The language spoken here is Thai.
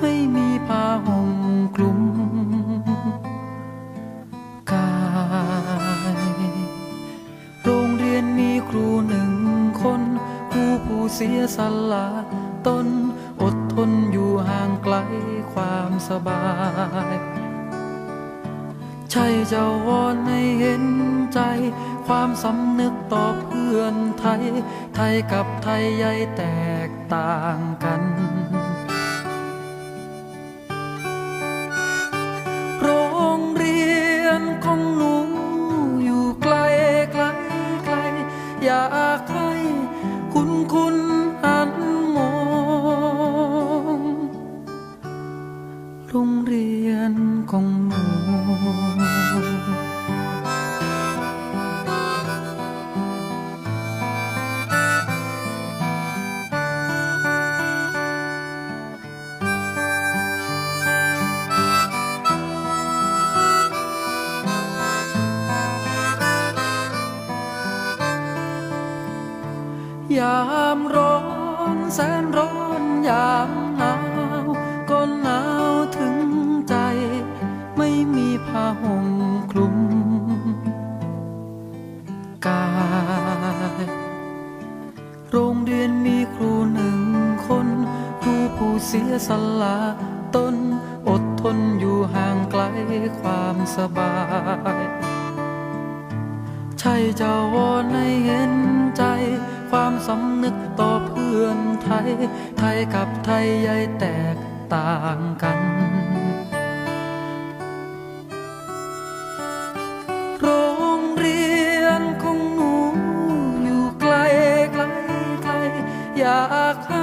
ไม่มีผ้าห่มคลุมกาย โรงเรียนมีครูหนึ่งคน ครูผู้เสียสละตนอดทนอยู่ห่างไกลความสบาย ใช่จะวอนให้เห็นใจ ความสำนึกต่อเพื่อนไทย ไทยกับไทยใหญ่แตกต่างกัน โรงเรียนของหนูยามร้อนแสนร้อนยาม รียนมีครูหนึ่งคน ครูผู้เสียสละตนอดทนอยู่ห่างไกลความสบาย ใช่จะวอนให้เห็นใจ ความสำนึกต่อเพื่อนไทย ไทยกับไทยใหญ่แตกต่างกัน yeah